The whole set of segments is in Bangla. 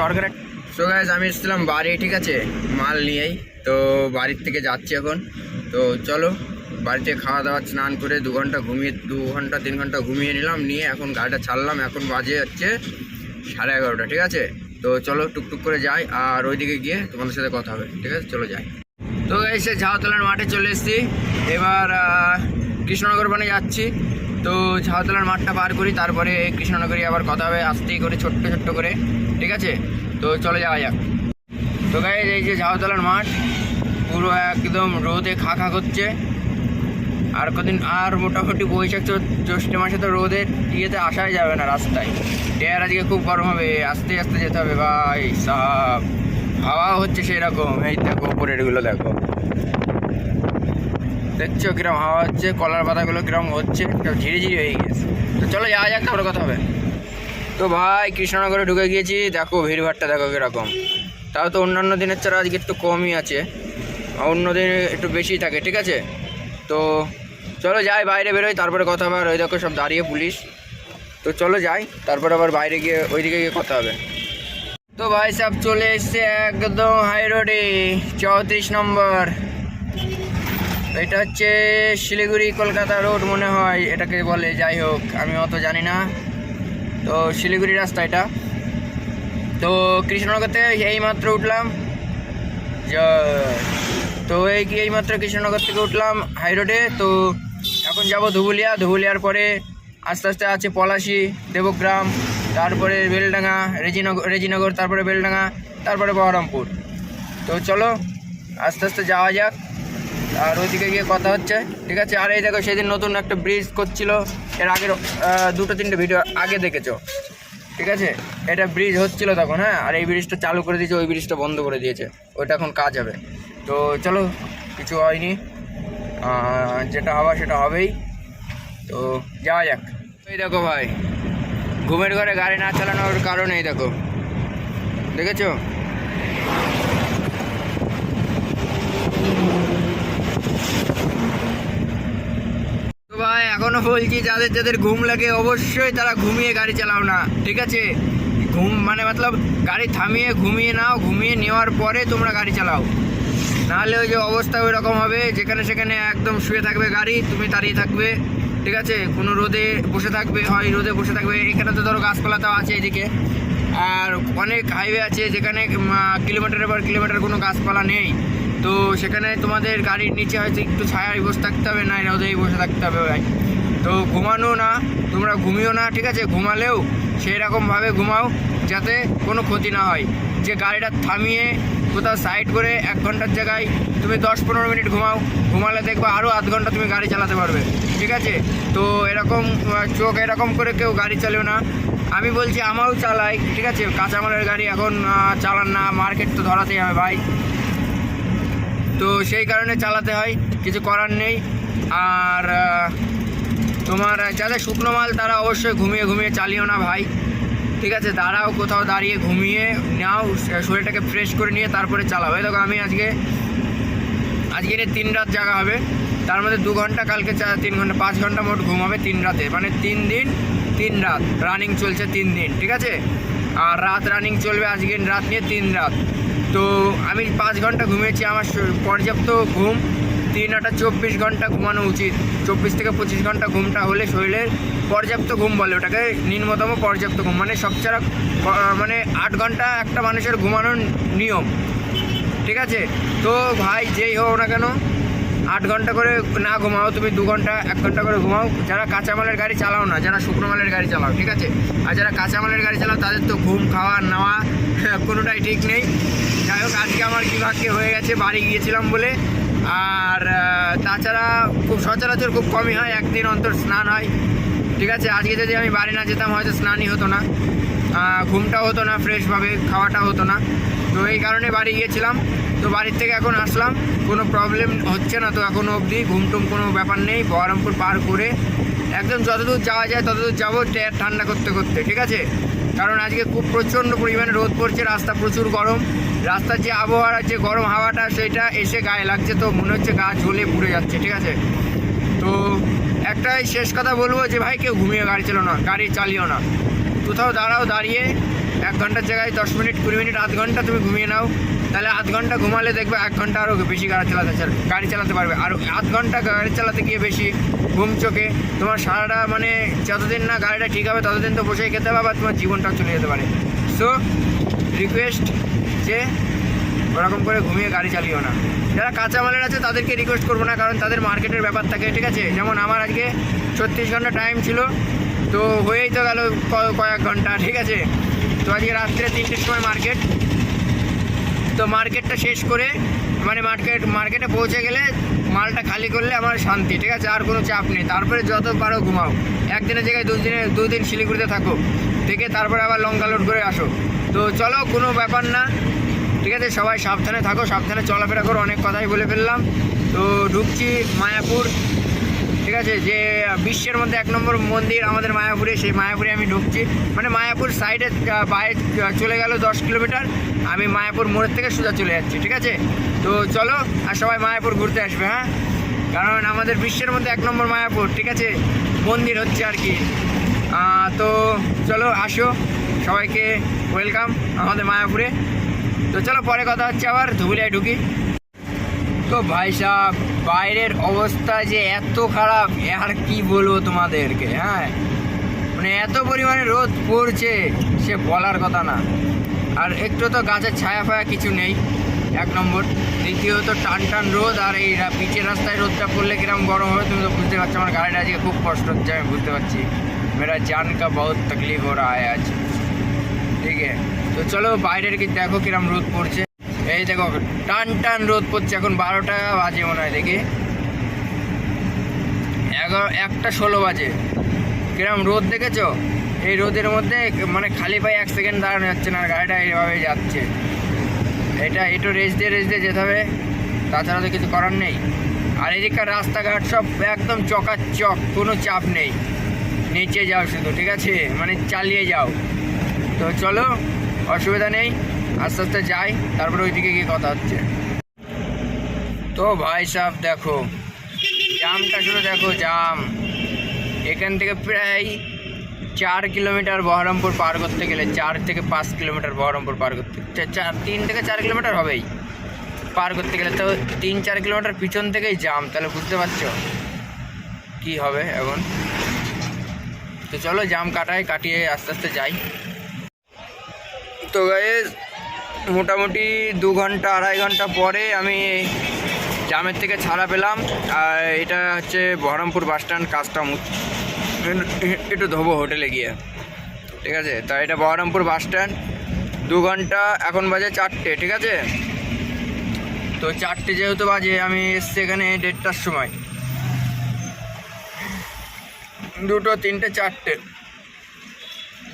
সরকারের সো গাইজ আমি এসেছিলাম বাড়ি, ঠিক আছে? মাল নিয়েই। তো বাড়ির থেকে যাচ্ছি এখন। তো চলো, বাড়িতে খাওয়া দাওয়া, স্নান করে দু ঘণ্টা ঘুমিয়ে দু ঘণ্টা, তিন ঘণ্টা ঘুমিয়ে নিলাম। নিয়ে এখন গাড়িটা ছাড়লাম। এখন বাজে হচ্ছে সাড়ে এগারোটা, ঠিক আছে? তো চলো, টুকটুক করে যাই। আর ওইদিকে গিয়ে তোমাদের সাথে কথা হবে, ঠিক আছে? চলো যাই। তো এসে ঝাউতলার মাঠে চলে এসেছি। এবার কৃষ্ণনগর বনে যাচ্ছি। তো ঝাউতলার মাঠটা পার করি, তারপরে কৃষ্ণনগরে আবার কথা হবে, আস্তেই করে, ছোট্ট ছোট্ট করে, ঠিক আছে? তো চলে যাওয়া যাক। তো গাইজ এই যে ঝাউতলার মাঠ, পুরো একদম রোদে খা খা করছে। আর কদিন, আর মোটামুটি বৈশাখ জ্যৈষ্ঠ মাসে তো রোদের ইয়েতে আসাই যাবে না রাস্তায়। এর আজকে খুব গরম হবে, আস্তে আস্তে যেতে হবে, ভাই সাহ হাওয়া হচ্ছে সেরকম, এই দেখো উপরের এগুলো দেখো। দেখছ কিরম হাওয়া হচ্ছে, কলার পাতাগুলো কিরম হচ্ছে ঝিরি ঝিরি হয়ে গেছে তো চলো যাওয়া যাক, তারপরে কথা হবে। তো ভাই, কৃষ্ণনগরে ঢুকে গিয়েছি, দেখো ভিড়ভাড়টা দেখো কীরকম। তাও তো অন্যান্য দিনের ছাড়া আজকে একটু কমই আছে অন্য দিনে একটু বেশি থাকে, ঠিক আছে? তো চলো যাই, বাইরে বেরোই, তারপরে কথা হবে, আর ওই দেখো সব দাঁড়িয়ে পুলিশ। তো চলো যাই, তারপর আবার বাইরে গিয়ে ওইদিকে গিয়ে কথা হবে। তো ভাই সাহেব চলে এসছে একদম হাই রোডে চৌত্রিশ নম্বর। এটা হচ্ছে শিলিগুড়ি কলকাতা রোড মনে হয় এটাকে বলে, যাই হোক, আমি অত জানি না। তো শিলিগুড়ি রাস্তা এটা। তো কৃষ্ণনগর থেকে এই মাত্র উঠলাম। তো এই কি এই মাত্র কৃষ্ণনগর থেকে উঠলাম হাই রোডে? তো এখন যাব ধুবুলিয়া। ধুবুলিয়ার পরে আস্তে আস্তে আছে পলাশি, দেবগ্রাম, তারপরে বেলডাঙ্গা, রেজিনগর রেজিনগর, তারপরে বেলডাঙ্গা, তারপরে বহরমপুর। তো চলো, আস্তে আস্তে যাওয়া যাক। আর ওইদিকে গিয়ে কথা হচ্ছে, ঠিক আছে? আর এই দেখো, সেদিন নতুন একটা ব্রিজ করছিল। এর আগের দুটো তিনটে ভিডিও আগে দেখেছ, ঠিক আছে? এটা ব্রিজ হচ্ছিল তখন হ্যাঁ? আর এই ব্রিজটা চালু করে দিয়েছে, ওই ব্রিজটা বন্ধ করে দিয়েছে। ওইটা এখন কাজ হবে। তো চলো, কিছু হয়নি। যেটা হওয়া সেটা হবেই। তো যাওয়া যাক। এই দেখো ভাই, ঘুমের ঘরে গাড়ি না চালানোর কারণ এই দেখো, দেখেছ তো ভাই এখনও বলছি যাদের যাদের ঘুম লাগে অবশ্যই তারা ঘুমিয়ে গাড়ি চালাও না, ঠিক আছে? ঘুম মানে মতলব গাড়ি থামিয়ে ঘুমিয়ে নাও, ঘুমিয়ে নেওয়ার পরে তোমরা গাড়ি চালাও। নাহলে ওই যে অবস্থা ওই রকম হবে, যেখানে সেখানে একদম শুয়ে থাকবে গাড়ি, তুমি দাঁড়িয়ে থাকবে, ঠিক আছে? কোনো রোদে বসে থাকবে, হয় রোদে বসে থাকবে, এখানে তো ধরো গাছপালা তো আছে এদিকে। আর অনেক হাইওয়ে আছে যেখানে কিলোমিটারের পর কিলোমিটার কোনো গাছপালা নেই। তো সেখানে তোমাদের গাড়ির নিচে হয়তো একটু ছায়ায় বসে থাকতে হবে, না রোদেই বসে থাকতে হবে ভাই। তো ঘুমানো না, তোমরা ঘুমিও না, ঠিক আছে? ঘুমালেও সেই রকমভাবে ঘুমাও যাতে কোনো ক্ষতি না হয়। যে গাড়িটা থামিয়ে কোথাও সাইড করে এক ঘণ্টার জায়গায় তুমি দশ পনেরো মিনিট ঘুমাও, ঘুমালে দেখবে আরও আধ ঘণ্টা তুমি গাড়ি চালাতে পারবে, ঠিক আছে? তো এরকম চোখ এরকম করে কেউ গাড়ি চালিও না। আমি বলছি আমারও চালাই, ঠিক আছে? কাঁচামালের গাড়ি এখন চালান না, মার্কেট তো ধরাতেই হবে ভাই। তো সেই কারণে চালাতে হয়, কিছু করার নেই। আর তোমার যাদের শুকনো মাল তারা অবশ্যই ঘুমিয়ে ঘুমিয়ে চালিও না ভাই। ঠিক আছে? দাঁড়াও কোথাও দাঁড়িয়ে ঘুমিয়ে নাও শরীরটাকে ফ্রেশ করে নিয়ে তারপরে চালাও। এই দেখো, আমি আজকে আজকে তিন রাত জায়গা হবে। তার মধ্যে দু ঘণ্টা, কালকে চা- তিন ঘণ্টা, পাঁচ ঘণ্টা মোট ঘুম হবে তিন রাতে। মানে তিন দিন, তিন রাত। রানিং চলছে তিন দিন, ঠিক আছে? আর রাত রানিং চলবে আজকে রাত নিয়ে তিন রাত। তো আমি পাঁচ ঘণ্টা ঘুমিয়েছি, আমার পর্যাপ্ত ঘুম। তিন আটা চব্বিশ ঘণ্টা ঘুমানো উচিত। চব্বিশ থেকে পঁচিশ ঘণ্টা ঘুমটা হলে শরীরের পর্যাপ্ত ঘুম বলে ওটাকে নিম্নতম পর্যাপ্ত ঘুম। মানে সবচেয়ে মানে আট ঘণ্টা একটা মানুষের ঘুমানোর নিয়ম। ঠিক আছে? তো ভাই যেই হোক না কেন, আট ঘণ্টা করে না ঘুমাও, তুমি দু ঘণ্টা, এক ঘণ্টা করে ঘুমাও। যারা কাঁচামালের গাড়ি চালাও না, যারা শুকনো মালের গাড়ি চালাও, ঠিক আছে? আর যারা কাঁচামালের গাড়ি চালাও, তাদের তো ঘুম, খাওয়া, নেওয়া কোনোটাই ঠিক নেই। যাই হোক, আজকে আমার কি ভাগ্যে হয়ে গেছে, বাড়ি গিয়েছিলাম বলে আর তাছাড়া খুব সচরাচর খুব কমই হয়, একদিন অন্তর স্নান হয়। ঠিক আছে? আজকে যদি আমি বাড়ি না যেতাম, হয়তো স্নানই হতো না। ঘুমটাও হতো না ফ্রেশভাবে, খাওয়াটা হতো না। তো এই কারণে বাড়ি গিয়েছিলাম। তো বাড়ির থেকে এখন আসলাম। কোনো প্রবলেম হচ্ছে না তো এখনও অবধি। ঘুম টুম কোনো ব্যাপার নেই। বহরমপুর পার করে একদম যতদূর যাওয়া যায়, ততদূর যাব ঠান্ডা করতে করতে। ঠিক আছে? কারণ আজকে খুব প্রচণ্ড পরিমাণে রোদ পড়ছে। রাস্তা প্রচুর গরম। রাস্তার যে আবহাওয়ার যে গরম হাওয়াটা সেটা এসে গায়ে লাগছে তো মনে হচ্ছে গা ঝুলে পুড়ে যাচ্ছে, ঠিক আছে? তো একটাই শেষ কথা বলব যে, ভাই, কেউ ঘুমিয়ে গাড়ি চালো না, গাড়ি চালিও না। কোথাও দাঁড়াও, দাঁড়িয়ে এক ঘণ্টার জায়গায় দশ মিনিট, কুড়ি মিনিট, আধ ঘণ্টা তুমি ঘুমিয়ে নাও। তাহলে আধ ঘণ্টা ঘুমালে দেখবে এক ঘণ্টা আরও বেশি গাড়ি চালাতে চাল- গাড়ি চালাতে পারবে। আর আধ ঘণ্টা গাড়ি চালাতে গিয়ে বেশি ঘুম চোখে, তোমার সারাটা মানে যতদিন না গাড়িটা ঠিক হবে, ততদিন তো বসেই খেতে হবে তোমার জীবনটাও চলে যেতে পারে। সো রিকোয়েস্ট যে ওরকম করে ঘুমিয়ে গাড়ি চালিও না। যারা কাঁচামালের আছে, তাদেরকে রিকোয়েস্ট করব না, কারণ তাদের মার্কেটের ব্যাপার থাকে, ঠিক আছে? যেমন আমার আজকে ছত্রিশ ঘণ্টা টাইম ছিল, তো হয়েই তো গেল কয়েক ঘণ্টা, ঠিক আছে? তো আজকে রাত্রে তিনটের সময় মার্কেট তো মার্কেটটা শেষ করে মানে মার্কেট মার্কেটে পৌঁছে গেলে মালটা খালি করলে আমার শান্তি, ঠিক আছে? আর কোনো চাপ নেই। তারপরে যত পারো ঘুমাও। একদিনের জায়গায় দুদিনে, দুদিন শিলিগুড়িতে থাকো। থেকে তারপরে আবার লঙ্কা লোড করে আসো। তো চলো, কোনো ব্যাপার না। ঠিক আছে, সবাই সাবধানে থাকো, সাবধানে চলাফেরা করো, অনেক কথাই বলে ফেললাম। তো ঢুকছি মায়াপুর, ঠিক আছে, যে বিশ্বের মধ্যে এক নম্বর মন্দির আমাদের মায়াপুরে, সেই মায়াপুরে আমি ঢুকছি। মানে মায়াপুর সাইডে বাইরে চলে গেল দশ কিলোমিটার, আমি মায়াপুর মোড়ের থেকে সোজা চলে যাচ্ছি, ঠিক আছে? তো চলো, আর সবাই মায়াপুর ঘুরতে আসবে হ্যাঁ? কারণ আমাদের বিশ্বের মধ্যে এক নম্বর মায়াপুর, ঠিক আছে? মন্দির হচ্ছে আর কি। তো চলো, আসো। সবাইকে ওয়েলকাম আমাদের মায়াপুরে। তো চলো পরে কথা হচ্ছে আবার, ধুবুলিয়ায় ঢুকি। তো ভাই সাহেব বাইরের অবস্থা যে এত খারাপ, আর কি বলব তোমাদেরকে হ্যাঁ? মানে এত পরিমাণে রোদ পড়ছে, সে বলার কথা না। আর একটু তো গাছের ছায়া ফায়া কিছু নেই, এক নম্বর। দ্বিতীয়ত, টান টান রোদ, আর এই পিচের রাস্তায় রোদটা পড়লে কিরম গরম হবে, তুমি তো বুঝতে পারছ, আমার গাড়িটা আজকে খুব কষ্ট হচ্ছে, আমি বুঝতে পারছি। মেরা জান কা বহুত তকলিফ হো রা আজ। ঠিক আছে। তো চলো বাইরের কি দেখো কিরম রোদ পড়ছে। এই দেখো, টান টান রোদ পড়ছে, এখন বারোটা বাজে মনে হয় দেখি। এগারো একটা ষোলো বাজে। কিরম রোদ দেখেছ? এই রোদের মধ্যে মানে খালি পায়ে এক সেকেন্ড দাঁড়ানো যাচ্ছে না গাড়িটা এইভাবে যাচ্ছে। এটা একটু রেস দিয়ে রেস দিয়ে যেতে হবে। তাছাড়া তো কিছু করার নেই। আর এদিককার রাস্তাঘাট সব একদম চকাচক, কোনো চাপ নেই। নিচে যাও শুধু, ঠিক আছে? মানে চালিয়ে যাও। তো চলো অসুবিধা নেই, আস্তে আস্তে যাই, তারপরে ওইদিকে গিয়ে কথা হচ্ছে। তো ভাই সাহেব দেখো, জামটা শুধু দেখো, জাম। এখান থেকে প্রায় চার কিলোমিটার বহরমপুর পার করতে গেলে চার থেকে পাঁচ কিলোমিটার বহরমপুর পার করতে চার তিন থেকে চার কিলোমিটার হবেই পার করতে গেলে। তো তিন, চার কিলোমিটার পিছন থেকেই জাম, তাহলে বুঝতে পারছ কি হবে এখন। তো চলো, জাম কাটাই, কাটিয়ে আস্তে আস্তে যাই। তো গায়ে মোটামুটি দু ঘণ্টা, আড়াই ঘণ্টা পরে আমি জামের থেকে ছাড়া পেলাম। আর এটা হচ্ছে বহরমপুর বাস স্ট্যান্ড কাজটা একটু ধোবো হোটেলে গিয়ে। ঠিক আছে? তা এটা বহরমপুর বাস স্ট্যান্ড। দু ঘণ্টা, এখন বাজে চারটে, ঠিক আছে? তো চারটে যেহেতু বাজে, আমি এসছি এখানে দেড়টার সময়। দুটো, তিনটে, চারটে।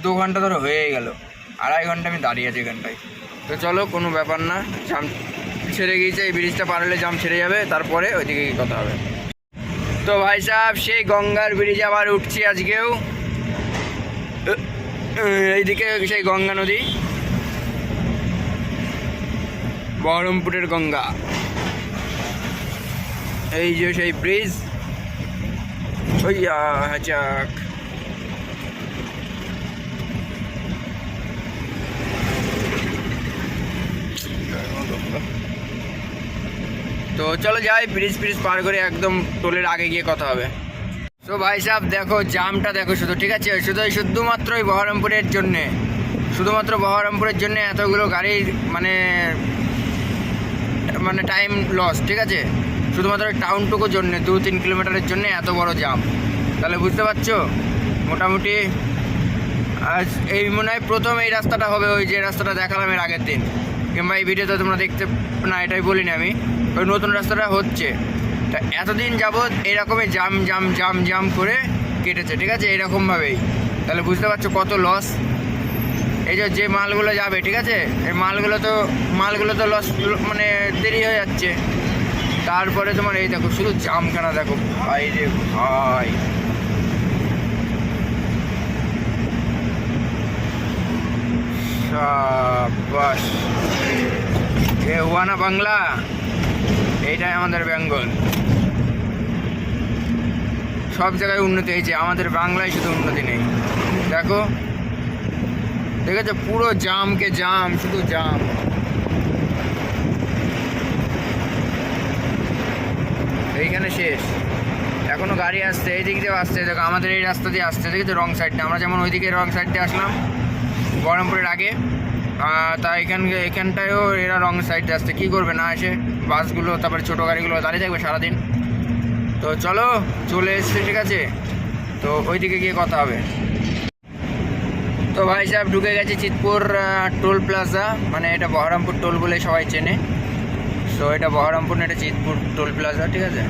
দু ঘণ্টা ধরে হয়ে গেল। আড়াই ঘণ্টা আমি দাঁড়িয়ে আছি এখানটায়। তো চলো, কোনো ব্যাপার না, জাম ছেড়ে গিয়েছে, এই ব্রিজটা পার হলে জাম ছেড়ে যাবে, তারপরে ওইদিকে গিয়ে কথা হবে। তো ভাই সাহেব সেই গঙ্গার ব্রিজ আবার উঠছি আজকেও। এইদিকে সেই গঙ্গা নদী। বহরমপুরের গঙ্গা। এই যে সেই ব্রিজ। ওই যাক তো চলো যাই ব্রিজ ফ্রিজ পার করে একদম টোলের আগে গিয়ে কথা হবে। তো ভাই সাহেব দেখো জামটা দেখো শুধু, ঠিক আছে? শুধু শুধুমাত্র ওই বহরমপুরের জন্যে। শুধুমাত্র বহরমপুরের জন্য এতগুলো গাড়ির মানে মানে টাইম লস ঠিক আছে? শুধুমাত্র টাউনটুকুর জন্য, দু তিন কিলোমিটারের জন্য এত বড় জাম তাহলে বুঝতে পারছ? মোটামুটি, আজ এই মনে হয় প্রথম এই রাস্তাটা হবে ওই যে রাস্তাটা দেখালাম এর আগের দিন। কিংবা এই ভিডিওতে তোমরা দেখতে, না, এটাই বলিনি আমি। ওই নতুন রাস্তাটা হচ্ছে। তা এতদিন যাবৎ এরকমই জাম জাম জাম জাম করে কেটেছে, ঠিক আছে? এরকমভাবেই। তাহলে বুঝতে পারছ কত লস এই যে মালগুলো যাবে, ঠিক আছে? এই মালগুলো তো মালগুলো তো লস মানে দেরি হয়ে যাচ্ছে। তারপরে তোমার এই দেখো, শুধু জামখানা দেখো। ভাই। রে ভাই এ হুয়া না বাংলা? এইটাই আমাদের বেঙ্গল। সব জায়গায় উন্নতি হয়েছে, আমাদের বাংলায় শুধু উন্নতি নেই। দেখো আছে পুরো জামকে জাম, শুধু জাম। এইখানে শেষ। এখনও গাড়ি আসছে, এই দিক দিয়ে আসছে। দেখো, আমাদের এই রাস্তা দিয়ে আসছে। দেখেছ? রং সাইডটা। আমরা যেমন ওইদিকে রং সাইড দিয়ে আসলাম, বহরমপুরের আগে। তা এখান এখানটায়ও এরা রং সাইড আসছে। কী করবে? না এসে বাসগুলো, তারপরে ছোটো গাড়িগুলো দাঁড়িয়ে থাকবে সারাদিন। তো চলো, চলে এসছে, ঠিক আছে? তো ওইদিকে গিয়ে কথা হবে। তো ভাই সাহেব, ঢুকে গেছে চিতপুর টোল প্লাজা। মানে এটা বহরমপুর টোল বলে সবাই চেনে। তো এটা বহরমপুর না, এটা চিতপুর টোল প্লাজা, ঠিক আছে?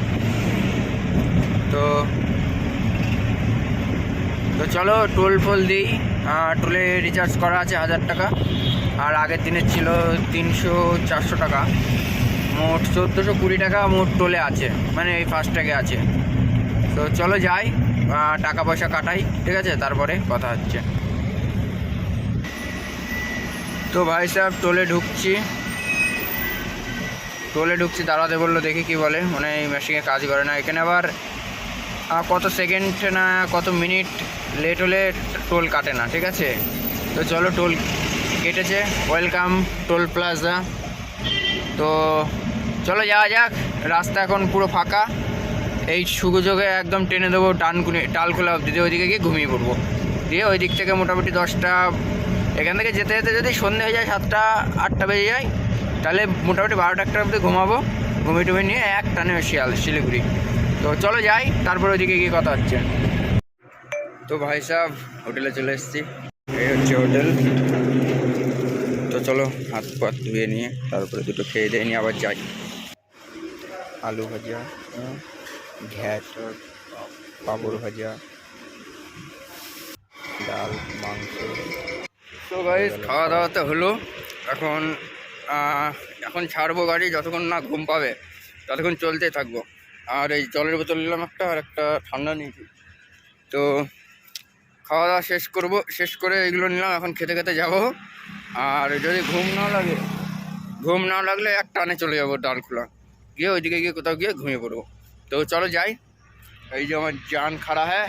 তো তো চলো, টোল ফোল দিই। টোলে রিচার্জ করা আছে হাজার টাকা। আর আগের দিনের ছিল তিনশো, চারশো টাকা। মোট চোদ্দোশো কুড়ি টাকা মোট টোলে আছে মানে এই ফাস্ট্যাগে আছে। তো চলো যাই টাকা পয়সা কাটাই, ঠিক আছে? তারপরে কথা হচ্ছে। তো ভাই সাহেব, টোলে ঢুকছি। টোলে ঢুকছি দাঁড়াতে বলল, দেখি কি বলে। মানে এই মেশিনে কাজ করে না। এখানে আবার কত সেকেন্ড না, কত মিনিট লেট হলে টোল কাটে না, ঠিক আছে? তো চলো টোল কেটেছে। ওয়েলকাম টোল প্লাজা তো চলো যাওয়া যাক। রাস্তা এখন পুরো ফাঁকা। এই সুযোগে একদম টেনে দেবো টানকুনি টালখোলা অব্দি দিয়ে ওইদিকে গিয়ে ঘুমিয়ে পড়ব। দিয়ে ওই দিক থেকে মোটামুটি দশটা এখান থেকে যেতে যেতে যদি সন্ধে হয়ে যায়, সাতটা, আটটা বেজে যায়, তাহলে মোটামুটি বারোটা, একটা অব্দি ঘুমাবো। ঘুমিয়ে টুমি নিয়ে এক টানে শিয়াল শিলিগুড়ি। তো চলো যাই, তারপর ওইদিকে গিয়ে কথা হচ্ছে। তো ভাই সাহেব হোটেলে চলে এসেছি। এই হচ্ছে হোটেল। তো চলো, হাত পাত ধুয়ে নিয়ে তারপরে দুটো খেয়ে দিয়ে নিয়ে আবার যাই। আলু ভাজা ঘ্যাট পাঁপড় ভাজা, ডাল, মাংস। তো ভাই খাওয়া দাওয়া তো হলো। এখন এখন ছাড়বো গাড়ি যতক্ষণ না ঘুম পাবে, ততক্ষণ চলতে থাকব। আর এই জলের বোতল নিলাম একটা, আর একটা ঠান্ডা নিয়েছি। তো, খাওয়া দাওয়া শেষ করব, শেষ করে এগুলো নিলাম, এখন খেতে খেতে যাব। আর যদি ঘুম না লাগে, ঘুম না লাগলে এক টানে চলে যাব ডালখোলা গিয়ে ওইদিকে গিয়ে কোথাও গিয়ে ঘুমিয়ে পড়ব। তো চলো যাই। এই যে আমার জান খাড়া হ্যাঁ।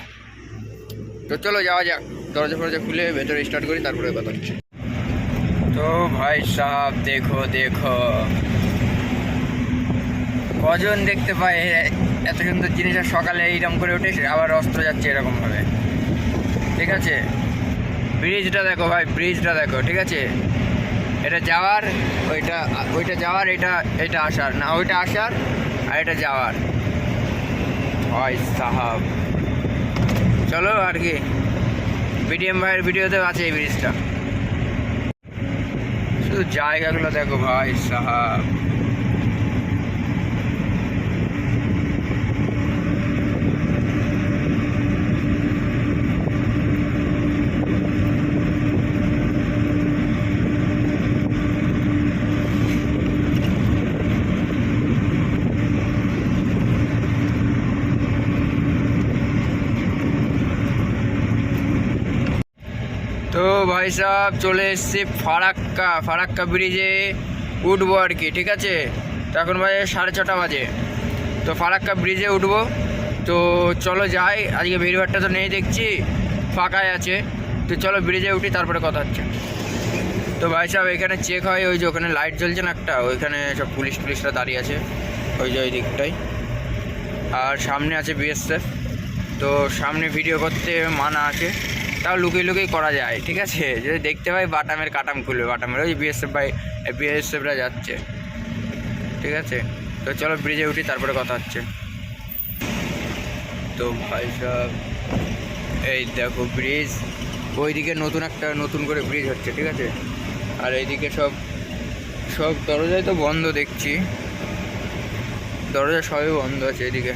তো চলো যাওয়া যাক। দরজা ফরজা খুলে ভেতরে স্টার্ট করি, তারপরে কথা হচ্ছে তো ভাই সাহেব, দেখো দেখো। কজন দেখতে পায় এত সুন্দর জিনিসটা সকালে এইরকম করে উঠে আবার অস্ত্র যাচ্ছে এরকমভাবে। ঠিক আছে? ব্রিজটা দেখো ভাই, ব্রিজটা দেখো, ঠিক আছে? এটা যাওয়ার, ওইটা ওইটা যাওয়ার, এটা এটা আসার। না, ওইটা আসার আর এটা যাওয়ার। ভাই সাহাব। চলো আর কি বিডিএম ভাইয়ের ভিডিওতেও আছে এই ব্রিজটা। শুধু জায়গাগুলো দেখো ভাই, সাহাব তো ভাই সাহেব চলে এসছি ফারাক্কা। ফারাক্কা ব্রিজে উঠবো আর কি, ঠিক আছে? তো এখন বাজে সাড়ে ছটা বাজে। তো ফারাক্কা ব্রিজে উঠবো। তো চলো যাই, আজকে ভিড়ভাড়টা তো নেই দেখছি, ফাঁকাই আছে। তো চলো ব্রিজে উঠি, তারপরে কথা হচ্ছে। তো ভাই সাহেব এখানে চেক হয়, ওই যে ওখানে লাইট জ্বলছে না একটা? ওইখানে সব পুলিশ টুলিশরা দাঁড়িয়ে আছে, ওই যে ওই দিকটাই আর সামনে আছে বিএসএফ তো সামনে ভিডিও করতে মানা আছে। তাও লুকিয়ে লুকিয়ে করা যায়, ঠিক আছে? যদি দেখতে পাই বাটামের কাটাম খুলবে, বাটামের, ওই বিএসএফ ভাই বিএসএফরা যাচ্ছে, ঠিক আছে? তো চলো ব্রিজে উঠি, তারপরে কথা হচ্ছে। তো ভাই সাহেব এই দেখো ব্রিজ ওইদিকে নতুন একটা, নতুন করে ব্রিজ হচ্ছে, ঠিক আছে? আর এইদিকে সব সব দরজাই তো বন্ধ দেখছি। দরজা সবই বন্ধ আছে এদিকে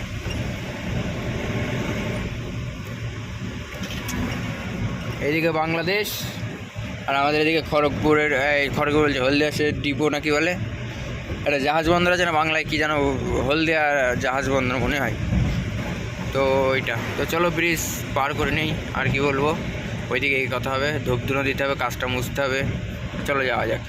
এদিকে বাংলাদেশ আর আমাদের এদিকে খড়গপুরের, এই খড়গপুর বলছে হলদিয়াসের ডিপো নাকি বলে? একটা জাহাজ বন্দর আছে না বাংলায়, কী যেন হলদিয়া জাহাজ বন্দর মনে হয়। তো ওইটা, তো চলো ব্রিজ পার করে নেই, আর কি বলব? ওইদিকে এই কথা হবে ধূপ ধুনো দিতে হবে, কাজটা মুছতে হবে, চলো যাওয়া যাক।